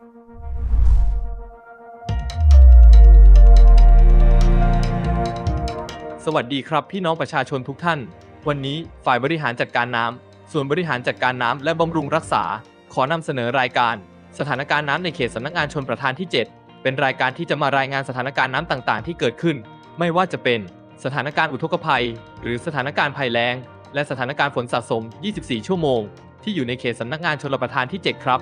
สวัสดีครับพี่น้องประชาชนทุกท่าน วันนี้ฝ่ายบริหารจัดการน้ำส่วนบริหารจัดการน้ำและบำรุงรักษา ขอนำเสนอรายการ สถานการณ์น้ำในเขตสำนักงานชนประทานที่ 7 เป็นรายการที่จะมารายงานสถานการณ์น้ำต่างๆ ที่เกิดขึ้น ไม่ว่าจะเป็นสถานการณ์อุทกภัย หรือสถานการณ์ภัยแล้ง และสถานการณ์ฝนสะสม 24 ชั่วโมง ที่อยู่ในเขตสำนักงานชนประทานที่ 7 ครับ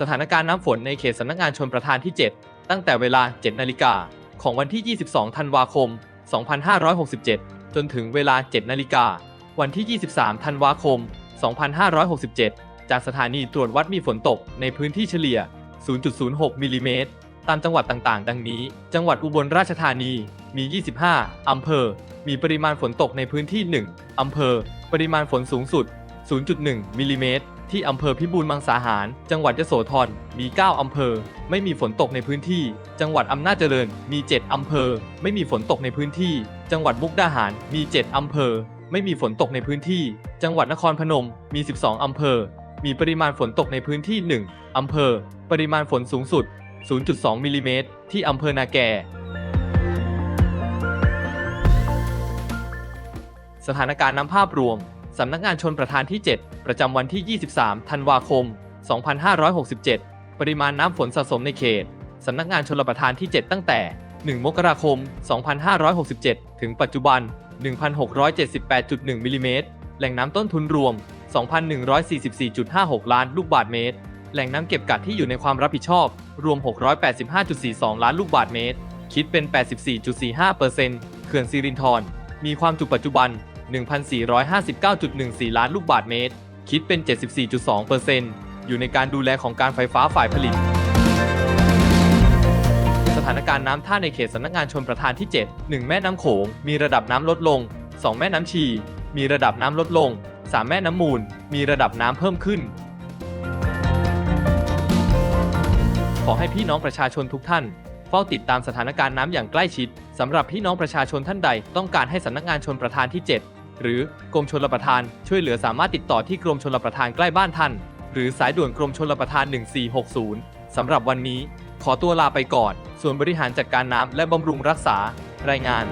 สถานการณ์น้ำฝนในเขตสำนักงานชนประทานที่ 7 ตั้งแต่เวลา 7 นาฬิกาของวันที่ 22 ธันวาคม 2567 จนถึงเวลา 7 นาฬิกา วันที่ 23 ธันวาคม 2567 จากสถานีตรวจวัดมีฝนตกในพื้นที่เฉลี่ย 0.06 มิลลิเมตร ตามจังหวัดต่างๆ ดังนี้ จังหวัดอุบลราชธานี มี 25 อำเภอ มีปริมาณฝนตกในพื้นที่ 1 อำเภอ ปริมาณฝนสูงสุด 0.1 มิลลิเมตร ที่อำเภอพิบูลมังสาหาร จังหวัดยโสธรมี 9 อำเภอ ไม่มีฝนตกในพื้นที่ จังหวัดอำนาจเจริญมี 7 อำเภอ ไม่มีฝนตกในพื้นที่ จังหวัดมุกดาหารมี 7 อำเภอ ไม่มีฝนตกในพื้นที่ จังหวัดนครพนมมี 12 อำเภอ มีปริมาณฝนตกในพื้นที่ 1 อำเภอ ปริมาณฝนสูงสุด 0.2มิลลิเมตรที่อำเภอนาแกสถานการณ์น้ำภาพรวม สำนักงานชนประทานที่ 7 ประจำวันที่ 23 ธันวาคม 2567 ปริมาณน้ำฝนสะสมในเขต สำนักงานชลประทานที่ 7 ตั้งแต่ 1 มกราคม 2567 ถึงปัจจุบัน 1,678.1มิลลิเมตร แหล่งน้ำต้นทุนรวม 2,144.56 ล้านลูกบาศก์เมตร แหล่งน้ำเก็บกักที่อยู่ในความรับผิดชอบ รวม 685.42 ล้านลูกบาศก์เมตร คิดเป็น 84.45%เขื่อนสิรินธรมีความจุปัจจุบัน 1,459.14 ล้านลูกบาศก์เมตร คิดเป็น 74.2%อยู่ในการดูแลของการไฟฟ้าฝ่ายผลิต สถานการณ์น้ำท่าในเขตสำนักงานชนประทานที่ 7 1 แม่น้ำโขง มีระดับน้ำลดลง 2 แม่น้ำชี มีระดับน้ำลดลง 3 แม่น้ำมูล มีระดับน้ำเพิ่มขึ้น ขอให้พี่น้องประชาชนทุกท่านเฝ้าติดตามสถานการณ์น้ำอย่างใกล้ชิดสำหรับพี่น้องประชาชนท่านใดต้องการให้สำนักงานชนประทานที่ 7 หรือกรมชลประทานช่วยเหลือสามารถติดต่อที่กรมชลประทานใกล้บ้านท่าน หรือสายด่วนกรมชลประทาน 1460 สำหรับวันนี้ ขอตัวลาไปก่อน ส่วนบริหารจัดการน้ำและบำรุงรักษา รายงาน